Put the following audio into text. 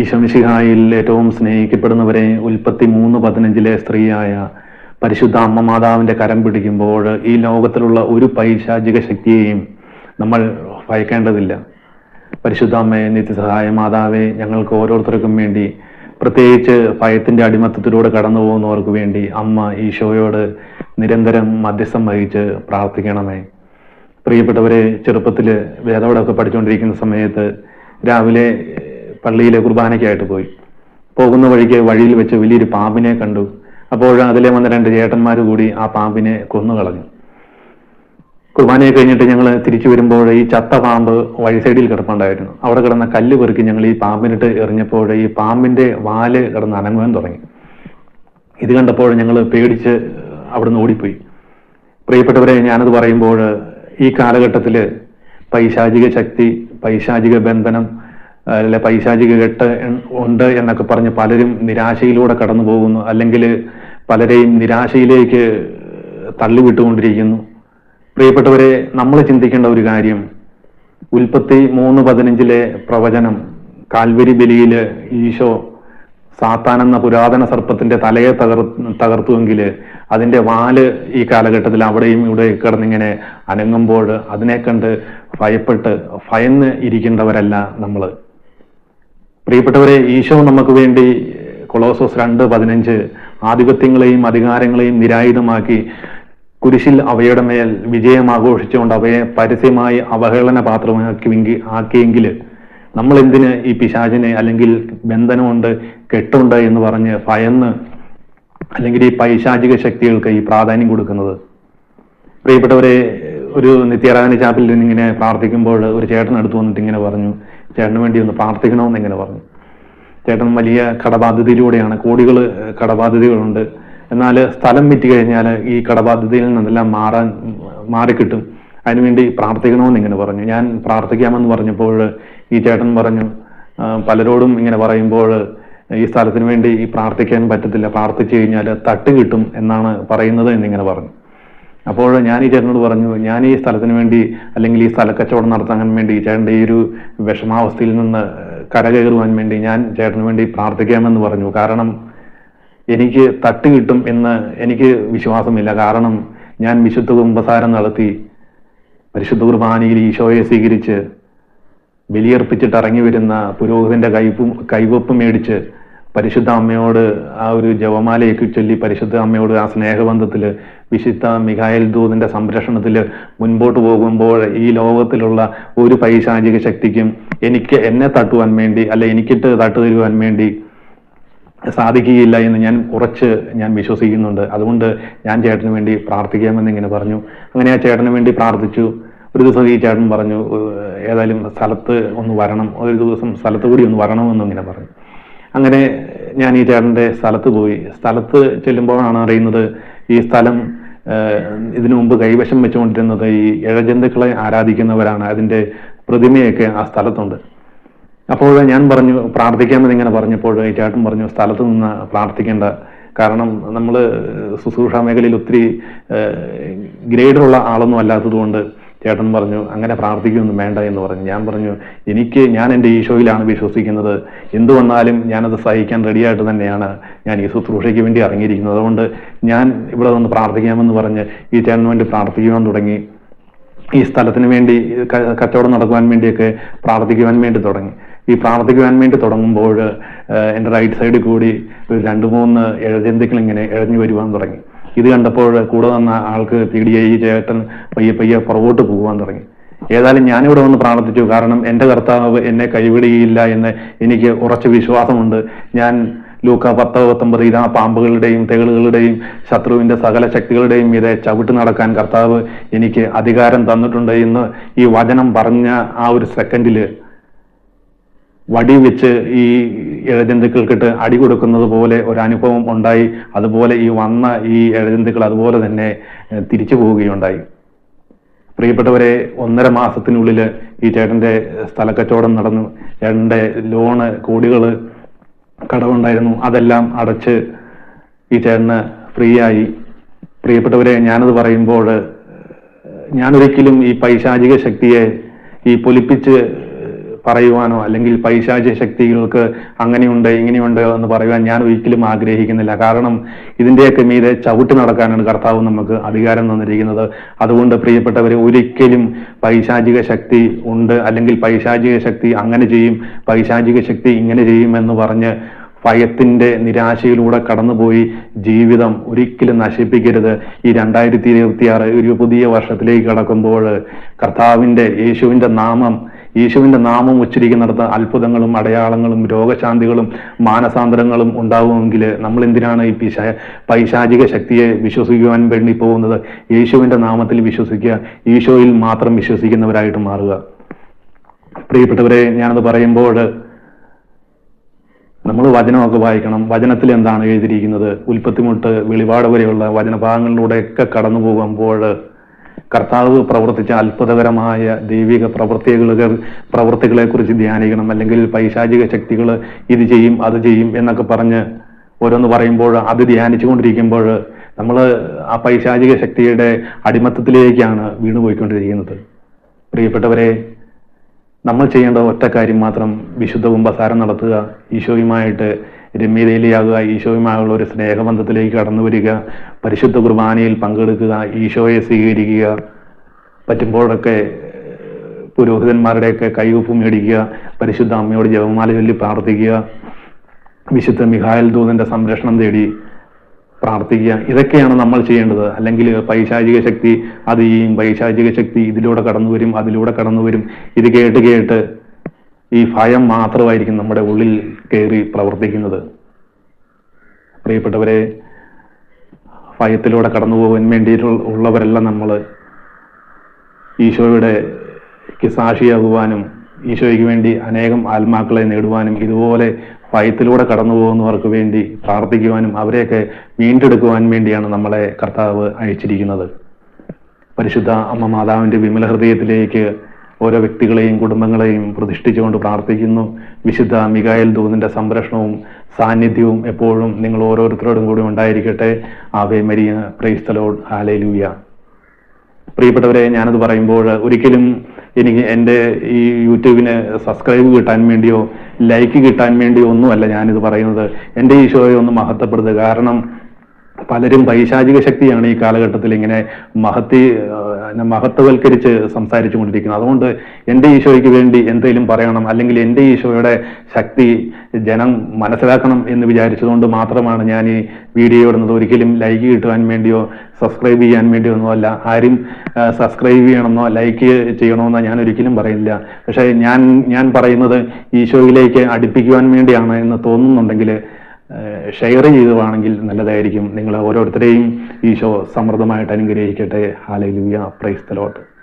ഈശമിഷിഹായിൽ ഏറ്റവും സ്നേഹിക്കപ്പെടുന്നവരെ ഉൽപ്പത്തി മൂന്ന് പതിനഞ്ചിലെ സ്ത്രീയായ പരിശുദ്ധ അമ്മ മാതാവിന്റെ കരം പിടിക്കുമ്പോൾ ഈ ലോകത്തിലുള്ള ഒരു പൈശാചിക ശക്തിയെയും നമ്മൾ ഭയക്കേണ്ടതില്ല. പരിശുദ്ധ അമ്മയെ നിത്യസഹായ മാതാവെ ഞങ്ങൾക്ക് ഓരോരുത്തർക്കും വേണ്ടി പ്രത്യേകിച്ച് ഭയത്തിന്റെ അടിമത്തത്തിലൂടെ കടന്നു പോകുന്നവർക്ക് വേണ്ടി അമ്മ ഈശോയോട് നിരന്തരം മധ്യസ്ഥം വഹിച്ച് പ്രാർത്ഥിക്കണമേ. പ്രിയപ്പെട്ടവരെ ചെറുപ്പത്തിൽ വേദവടമൊക്കെ പഠിച്ചുകൊണ്ടിരിക്കുന്ന സമയത്ത് രാവിലെ പള്ളിയിലെ കുർബാനയ്ക്കായിട്ട് പോയി. പോകുന്ന വഴിക്ക് വഴിയിൽ വെച്ച് വലിയൊരു പാമ്പിനെ കണ്ടു. അപ്പോൾ അതിലെ വന്ന രണ്ട് ചേട്ടന്മാർ കൂടി ആ പാമ്പിനെ കൊന്നു കളഞ്ഞു കുർബാനയെ കഴിഞ്ഞിട്ട് ഞങ്ങൾ തിരിച്ചു വരുമ്പോൾ ഈ ചത്ത പാമ്പ് വഴി സൈഡിൽ കിടപ്പുണ്ടായിരുന്നു. അവിടെ കിടന്ന കല്ല് പെറുക്കി ഞങ്ങൾ ഈ പാമ്പിനിട്ട് എറിഞ്ഞപ്പോൾ ഈ പാമ്പിന്റെ വാൽ കിടന്ന് അനങ്ങുവാൻ തുടങ്ങി. ഇത് കണ്ടപ്പോൾ ഞങ്ങൾ പേടിച്ച് അവിടുന്ന് ഓടിപ്പോയി. പ്രിയപ്പെട്ടവരെ ഞാനത് പറയുമ്പോൾ ഈ കാലഘട്ടത്തിൽ പൈശാചിക ശക്തി പൈശാചിക ബന്ധനം അല്ലെ പൈശാചിക കെട്ട് ഉണ്ട് എന്നൊക്കെ പറഞ്ഞ് പലരും നിരാശയിലൂടെ കടന്നു പോകുന്നു. അല്ലെങ്കിൽ പലരെയും നിരാശയിലേക്ക് തള്ളിവിട്ടുകൊണ്ടിരിക്കുന്നു. പ്രിയപ്പെട്ടവരെ നമ്മൾ ചിന്തിക്കേണ്ട ഒരു കാര്യം. ഉൽപ്പത്തി മൂന്ന് പതിനഞ്ചിലെ പ്രവചനം കാൽവരി ബലിയിൽ ഈശോ സാത്താൻ എന്ന പുരാതന സർപ്പത്തിന്റെ തലയെ തകർ തകർത്തുവെങ്കിൽ അതിന്റെ വാൽ ഈ കാലഘട്ടത്തിൽ അവിടെയും ഇവിടെ കിടന്നിങ്ങനെ അനങ്ങുമ്പോൾ അതിനെ കണ്ട് ഭയപ്പെട്ട് ഭയന്ന് ഇരിക്കേണ്ടവരല്ല നമ്മൾ. പ്രിയപ്പെട്ടവരെ ഈശോ നമുക്ക് വേണ്ടി കൊളോസോസ് രണ്ട് പതിനഞ്ച് ആധിപത്യങ്ങളെയും അധികാരങ്ങളെയും നിരായുധമാക്കി കുരിശിൽ അവയുടെ മേൽ വിജയം ആഘോഷിച്ചുകൊണ്ട് അവയെ പരസ്യമായി അവഹേളന പാത്രമാക്കി ആക്കിയെങ്കിൽ നമ്മൾ എന്തിന് ഈ പിശാചിനെ അല്ലെങ്കിൽ ബന്ധനമുണ്ട് കെട്ടുണ്ട് എന്ന് പറഞ്ഞ് ഭയന്ന് അല്ലെങ്കിൽ ഈ പൈശാചിക ശക്തികൾക്ക് ഈ പ്രാധാന്യം കൊടുക്കുന്നത്? പ്രിയപ്പെട്ടവരെ ഒരു നിത്യാരാധന ചാപ്പിൽ ഇങ്ങനെ പ്രാർത്ഥിക്കുമ്പോൾ ഒരു ചേട്ടൻ അടുത്ത് വന്നിട്ട് ഇങ്ങനെ പറഞ്ഞു ചേട്ടന് വേണ്ടി ഒന്ന് പ്രാർത്ഥിക്കണമെന്ന് ഇങ്ങനെ പറഞ്ഞു. ചേട്ടൻ വലിയ കടബാധ്യതയിലൂടെയാണ് കോടികൾ കടബാധ്യതകളുണ്ട്. എന്നാൽ സ്ഥലം വിറ്റ് കഴിഞ്ഞാൽ ഈ കടബാധ്യതയിൽ നിന്നെല്ലാം മാറാൻ മാറിക്കിട്ടും. അതിനുവേണ്ടി പ്രാർത്ഥിക്കണമെന്ന് ഇങ്ങനെ പറഞ്ഞു. ഞാൻ പ്രാർത്ഥിക്കാമെന്ന് പറഞ്ഞപ്പോൾ ഈ ചേട്ടൻ പറഞ്ഞു പലരോടും ഇങ്ങനെ പറയുമ്പോൾ ഈ സ്ഥലത്തിന് വേണ്ടി പ്രാർത്ഥിക്കാൻ പറ്റത്തില്ല. പ്രാർത്ഥിച്ചു കഴിഞ്ഞാൽ തട്ട് കിട്ടും എന്നാണ് പറയുന്നത് എന്നിങ്ങനെ പറഞ്ഞു. അപ്പോൾ ഞാൻ ഈ ചേട്ടനോട് പറഞ്ഞു ഞാൻ ഈ സ്ഥലത്തിന് വേണ്ടി അല്ലെങ്കിൽ ഈ സ്ഥലക്കച്ചവടം നടത്താൻ വേണ്ടി ചേട്ടന്റെ ഈ ഒരു വിഷമാവസ്ഥയിൽ നിന്ന് കരകയറുവാൻ വേണ്ടി ഞാൻ ചേട്ടന് വേണ്ടി പ്രാർത്ഥിക്കാമെന്ന് പറഞ്ഞു. കാരണം എനിക്ക് തട്ട് കിട്ടും എന്ന് എനിക്ക് വിശ്വാസമില്ല. കാരണം ഞാൻ വിശുദ്ധ കുംഭസാരം നടത്തി പരിശുദ്ധ കുർബാനയിൽ ഈശോയെ സ്വീകരിച്ച് ബലിയർപ്പിച്ചിട്ട് ഇറങ്ങി വരുന്ന പുരോഹിതന്റെ കൈപ്പും കൈവപ്പ് മേടിച്ച് പരിശുദ്ധ അമ്മയോട് ആ ഒരു ജവമാലയൊക്കെ ചൊല്ലി പരിശുദ്ധ അമ്മയോട് ആ സ്നേഹബന്ധത്തിൽ വിശുദ്ധ മിഖായൽ ദൂതിന്റെ സംരക്ഷണത്തിൽ മുൻപോട്ട് പോകുമ്പോൾ ഈ ലോകത്തിലുള്ള ഒരു പൈശാചിക ശക്തിക്കും എനിക്ക് എന്നെ തട്ടുവാൻ വേണ്ടി അല്ല എനിക്കിട്ട് തട്ടു തരുവാൻ വേണ്ടി സാധിക്കുകയില്ല എന്ന് ഞാൻ ഉറച്ച് ഞാൻ വിശ്വസിക്കുന്നുണ്ട്. അതുകൊണ്ട് ഞാൻ ചേട്ടന് വേണ്ടി പ്രാർത്ഥിക്കാമെന്ന് ഇങ്ങനെ പറഞ്ഞു. അങ്ങനെ ആ ചേട്ടന് വേണ്ടി പ്രാർത്ഥിച്ചു. ഒരു ദിവസം ഈ ചേട്ടൻ പറഞ്ഞു "ഏഹ് ഏതായാലും സ്ഥലത്ത് ഒന്ന് വരണം. ഒരു ദിവസം സ്ഥലത്ത് കൂടി ഒന്ന് വരണമെന്നും ഇങ്ങനെ പറഞ്ഞു. അങ്ങനെ ഞാൻ ഈ ചേട്ടന്റെ സ്ഥലത്ത് പോയി. സ്ഥലത്ത് ചെല്ലുമ്പോഴാണ് അറിയുന്നത് ഈ സ്ഥലം ഇതിനു മുമ്പ് കൈവശം വെച്ചുകൊണ്ടിരുന്നത് ഈ ഇഴജന്തുക്കളെ ആരാധിക്കുന്നവരാണ്. അതിന്റെ പ്രതിമയൊക്കെ ആ സ്ഥലത്തുണ്ട്. അപ്പോൾ ഞാൻ പറഞ്ഞു പ്രാർത്ഥിക്കാമെന്ന് ഇങ്ങനെ പറഞ്ഞപ്പോൾ ഈ ചേട്ടൻ പറഞ്ഞു സ്ഥലത്ത് നിന്ന് പ്രാർത്ഥിക്കേണ്ട. കാരണം നമ്മൾ ശുശ്രൂഷ മേഖലയിൽ ഒത്തിരി ഗ്രേഡുള്ള ആളൊന്നും അല്ലാത്തത് കൊണ്ട് ചേട്ടൻ പറഞ്ഞു അങ്ങനെ പ്രാർത്ഥിക്കുകയൊന്നും വേണ്ട എന്ന് പറഞ്ഞു. ഞാൻ പറഞ്ഞു എനിക്ക് ഞാൻ എന്റെ ഈശോയിലാണ് വിശ്വസിക്കുന്നത്. എന്തു വന്നാലും ഞാനത് സഹിക്കാൻ റെഡിയായിട്ട് തന്നെയാണ് ഞാൻ ഈ ശുശ്രൂഷയ്ക്ക് വേണ്ടി ഇറങ്ങിയിരിക്കുന്നത്. അതുകൊണ്ട് ഞാൻ ഇവിടെ വന്ന് പ്രാർത്ഥിക്കാമെന്ന് പറഞ്ഞ് ഈ ചേട്ടന് വേണ്ടി പ്രാർത്ഥിക്കുവാൻ തുടങ്ങി. ഈ സ്ഥലത്തിന് വേണ്ടി കച്ചവടം നടക്കുവാൻ വേണ്ടിയൊക്കെ പ്രാർത്ഥിക്കുവാൻ വേണ്ടി തുടങ്ങി. ഈ പ്രാർത്ഥിക്കുവാൻ വേണ്ടി തുടങ്ങുമ്പോൾ എന്റെ റൈറ്റ് സൈഡിൽ കൂടി ഒരു രണ്ട് മൂന്ന് ഇഴജന്തുക്കൾ ഇങ്ങനെ എഴഞ്ഞു വരുവാൻ തുടങ്ങി. ഇത് കണ്ടപ്പോൾ കൂടെ വന്ന ആൾക്ക് പി ഡി ഐ ചേട്ടൻ പയ്യെ പയ്യെ പുറകോട്ട് പോകാൻ തുടങ്ങി. ഏതായാലും ഞാനിവിടെ വന്ന് പ്രാർത്ഥിച്ചു. കാരണം എന്റെ കർത്താവ് എന്നെ കൈവിടുകയില്ല എന്ന് എനിക്ക് ഉറച്ച വിശ്വാസമുണ്ട്. ഞാൻ ലൂക്ക പത്ത് പത്തൊമ്പത് ഇതാ പാമ്പുകളുടെയും തെളുകളുടെയും ശത്രുവിന്റെ സകല ശക്തികളുടെയും മീതെ ചവിട്ട് നടക്കാൻ കർത്താവ് എനിക്ക് അധികാരം തന്നിട്ടുണ്ട് എന്ന് ഈ വചനം പറഞ്ഞ ആ ഒരു സെക്കൻഡിൽ വടി വെച്ച് ഈ ഇഴജന്തുക്കൾക്കിട്ട് അടി കൊടുക്കുന്നത് പോലെ ഒരു അനുഭവം ഉണ്ടായി. അതുപോലെ ഈ വന്ന ഈ ഇഴജന്തുക്കൾ അതുപോലെ തന്നെ തിരിച്ചു പോവുകയുണ്ടായി. പ്രിയപ്പെട്ടവരെ ഒന്നര മാസത്തിനുള്ളിൽ ഈ ചേട്ടന്റെ സ്ഥലക്കച്ചവടം നടന്നു. ചേട്ടന്റെ ലോണ് കോടികൾ കടവുണ്ടായിരുന്നു. അതെല്ലാം അടച്ച് ഈ ചേട്ടന് ഫ്രീ ആയി പ്രിയപ്പെട്ടവരെ ഞാനത് പറയുമ്പോൾ ഞാനൊരിക്കലും ഈ പൈശാചിക ശക്തിയെ ഈ പൊലിപ്പിച്ച് പറയുവാനോ അല്ലെങ്കിൽ പൈശാചിക ശക്തികൾക്ക് അങ്ങനെയുണ്ട് ഇങ്ങനെയുണ്ട് എന്ന് പറയുവാൻ ഞാൻ ഒരിക്കലും ആഗ്രഹിക്കുന്നില്ല. കാരണം ഇതിന്റെയൊക്കെ മീതെ ചവിട്ടി നടക്കാനാണ് കർത്താവ് നമുക്ക് അധികാരം തന്നിരിക്കുന്നത്. അതുകൊണ്ട് പ്രിയപ്പെട്ടവരെ ഒരിക്കലും പൈശാചിക ശക്തി ഉണ്ട് അല്ലെങ്കിൽ പൈശാചിക ശക്തി അങ്ങനെ ചെയ്യും പൈശാചിക ശക്തി ഇങ്ങനെ ചെയ്യും എന്ന് പറഞ്ഞ് ഭയത്തിന്റെ നിരാശയിലൂടെ കടന്നുപോയി ജീവിതം ഒരിക്കലും നശിപ്പിക്കരുത്. ഈ രണ്ടായിരത്തി ഇരുപത്തി ആറ് ഒരു പുതിയ വർഷത്തിലേക്ക് കടക്കുമ്പോൾ കർത്താവിന്റെ യേശുവിന്റെ നാമം യേശുവിന്റെ നാമം ഉച്ചരിക്കുന്നിടത്ത് അത്ഭുതങ്ങളും അടയാളങ്ങളും രോഗശാന്തികളും മാനസാന്തരങ്ങളും ഉണ്ടാവുമെങ്കിൽ നമ്മൾ എന്തിനാണ് ഈ പിശാ പൈശാചിക ശക്തിയെ വിശ്വസിക്കുവാൻ വേണ്ടി പോകുന്നത്? യേശുവിന്റെ നാമത്തിൽ വിശ്വസിക്കുക ഈശോയിൽ മാത്രം വിശ്വസിക്കുന്നവരായിട്ട് മാറുക. പ്രിയപ്പെട്ടവരെ ഞാനത് പറയുമ്പോൾ നമ്മൾ വചനമൊക്കെ വായിക്കണം. വചനത്തിൽ എന്താണ് എഴുതിയിരിക്കുന്നത്? ഉൽപ്പത്തി മുട്ട് വെളിപാട് വരെയുള്ള വചനഭാഗങ്ങളിലൂടെയൊക്കെ കടന്നു പോകുമ്പോൾ കർത്താവ് പ്രവർത്തിച്ച അത്ഭുതകരമായ ദൈവിക പ്രവൃത്തികളെ കുറിച്ച് ധ്യാനിക്കണം. അല്ലെങ്കിൽ പൈശാചിക ശക്തികൾ ഇത് ചെയ്യും അത് ചെയ്യും എന്നൊക്കെ പറഞ്ഞ് ഓരോന്ന് പറയുമ്പോൾ അത് ധ്യാനിച്ചുകൊണ്ടിരിക്കുമ്പോൾ നമ്മൾ ആ പൈശാചിക ശക്തിയുടെ അടിമത്തത്തിലേക്കാണ് വീണുപോയിക്കൊണ്ടിരിക്കുന്നത്. പ്രിയപ്പെട്ടവരെ നമ്മൾ ചെയ്യേണ്ട ഒറ്റ കാര്യം മാത്രം വിശുദ്ധവും കുംഭസാരം നടത്തുക. ഈശോയുമായിട്ട് രമ്യതയിലാകുക ഈശോയുമായുള്ള ഒരു സ്നേഹബന്ധത്തിലേക്ക് കടന്നു വരിക പരിശുദ്ധ കുർബാനയിൽ പങ്കെടുക്കുക ഈശോയെ സ്വീകരിക്കുക പറ്റുമ്പോഴൊക്കെ പുരോഹിതന്മാരുടെയൊക്കെ കൈവപ്പ് മേടിക്കുക പരിശുദ്ധ അമ്മയോട് ജപമാല ചൊല്ലി പ്രാർത്ഥിക്കുക വിശുദ്ധ മിഹായൽ ദൂതന്റെ സംരക്ഷണം തേടി പ്രാർത്ഥിക്കുക. ഇതൊക്കെയാണ് നമ്മൾ ചെയ്യേണ്ടത്. അല്ലെങ്കിൽ പൈശാചിക ശക്തി അത് ചെയ്യും പൈശാചിക ശക്തി ഇതിലൂടെ കടന്നു വരും അതിലൂടെ കടന്നു വരും. ഇത് കേട്ട് കേട്ട് ഈ ഭയം മാത്രമായിരിക്കും നമ്മുടെ ഉള്ളിൽ കയറി പ്രവർത്തിക്കുന്നത്. പ്രിയപ്പെട്ടവരെ ഭയത്തിലൂടെ കടന്നു പോകാൻ വേണ്ടിയിട്ടുള്ള ഉള്ളവരെല്ലാം നമ്മൾ ഈശോയുടെ സാക്ഷിയാകുവാനും ഈശോയ്ക്ക് വേണ്ടി അനേകം ആത്മാക്കളെ നേടുവാനും ഇതുപോലെ ഭയത്തിലൂടെ കടന്നു പോകുന്നവർക്ക് വേണ്ടി പ്രാർത്ഥിക്കുവാനും അവരെയൊക്കെ വീണ്ടെടുക്കുവാൻ വേണ്ടിയാണ് നമ്മളെ കർത്താവ് അയച്ചിരിക്കുന്നത്. പരിശുദ്ധ അമ്മ മാതാവിന്റെ വിമല ഹൃദയത്തിലേക്ക് ഓരോ വ്യക്തികളെയും കുടുംബങ്ങളെയും പ്രതിഷ്ഠിച്ചുകൊണ്ട് പ്രാർത്ഥിക്കുന്നു. വിശുദ്ധ മികായൽ ദൂതിന്റെ സംരക്ഷണവും സാന്നിധ്യവും എപ്പോഴും നിങ്ങൾ ഓരോരുത്തരോടും കൂടി ഉണ്ടായിരിക്കട്ടെ. Ave Maria. പ്രൈസ്തലോഡ് ആലയിലൂയ പ്രിയപ്പെട്ടവരെ ഞാനത് പറയുമ്പോൾ ഒരിക്കലും എനിക്ക് എന്റെ ഈ യൂട്യൂബിന് സബ്സ്ക്രൈബ് കിട്ടാൻ വേണ്ടിയോ ലൈക്ക് കിട്ടാൻ വേണ്ടിയോ ഒന്നുമല്ല ഞാനിത് പറയുന്നത്. എന്റെ ഈ ഷോയെ ഒന്ന് മഹത്വപ്പെടുത്തുക. കാരണം പലരും പൈശാചിക ശക്തിയാണ് ഈ കാലഘട്ടത്തിൽ ഇങ്ങനെ മഹത്തി മഹത്വവൽക്കരിച്ച് സംസാരിച്ചു കൊണ്ടിരിക്കുന്നത്. അതുകൊണ്ട് എന്റെ ഈശോയ്ക്ക് വേണ്ടി എന്തെങ്കിലും പറയണം അല്ലെങ്കിൽ എന്റെ ഈശോയുടെ ശക്തി ജനം മനസ്സിലാക്കണം എന്ന് വിചാരിച്ചതുകൊണ്ട് മാത്രമാണ് ഞാൻ ഈ വീഡിയോ ഇടുന്നത്. ഒരിക്കലും ലൈക്ക് കിട്ടുവാൻ വേണ്ടിയോ സബ്സ്ക്രൈബ് ചെയ്യാൻ വേണ്ടിയോ ഒന്നും അല്ല. ആരും സബ്സ്ക്രൈബ് ചെയ്യണമെന്നോ ലൈക്ക് ചെയ്യണമെന്നോ ഞാൻ ഒരിക്കലും പറയില്ല പക്ഷേ ഞാൻ ഞാൻ പറയുന്നത് ഈശോയിലേക്ക് അടുപ്പിക്കുവാൻ വേണ്ടിയാണ് എന്ന് തോന്നുന്നുണ്ടെങ്കിൽ ഷെയർ ചെയ്തുവാണെങ്കിൽ നല്ലതായിരിക്കും. നിങ്ങൾ ഓരോരുത്തരെയും ഈശോ സമൃദ്ധമായിട്ട് അനുഗ്രഹിക്കട്ടെ. ഹാലയിലുയ പ്രൈസ് തലോട്ട്